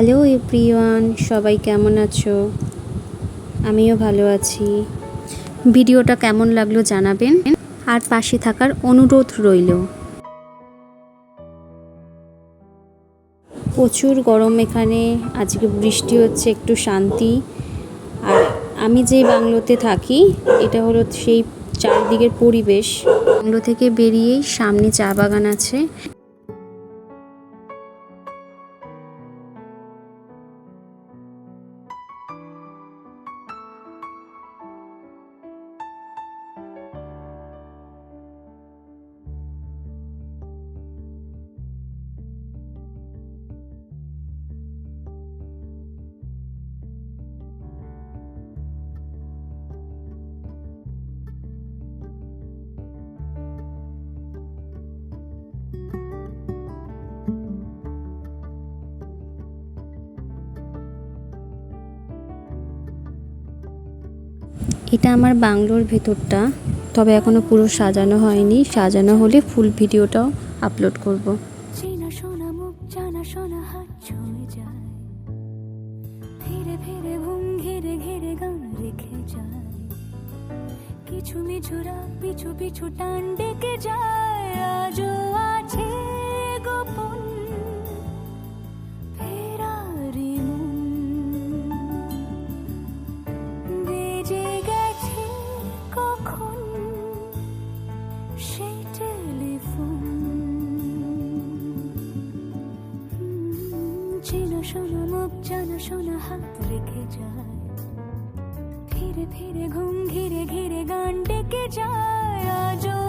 Hello everyone, সবাই কেমন আছো? আমিও ভালো আছি। ভিডিওটা কেমন লাগল জানাবেন। আর পাশে থাকার অনুরোধ রইল। প্রচুর গরম এখানে, আজকে বৃষ্টি হচ্ছে, একটু শান্তি। আর আমি যে বাংলোতে থাকি, এটা হলো সেই চারদিকের পরিবেশ। বাংলো থেকে বেরিয়েই সামনে চা বাগান আছে। এটা আমার বাংলোর ভেতরটা, তবে এখনও পুরো সাজানো হয়নি। সাজানো হলে ফুল ভিডিওটাও আপলোড করব। কিছু মিছুরা, পিছু পিছু টান ডেকে যায়। চেনা শোনা মুখ জানা শোনা হাত রেখে যায়। ফিরে ফিরে ঘুম ঘিরে ঘিরে গান ডেকে যায়, আজও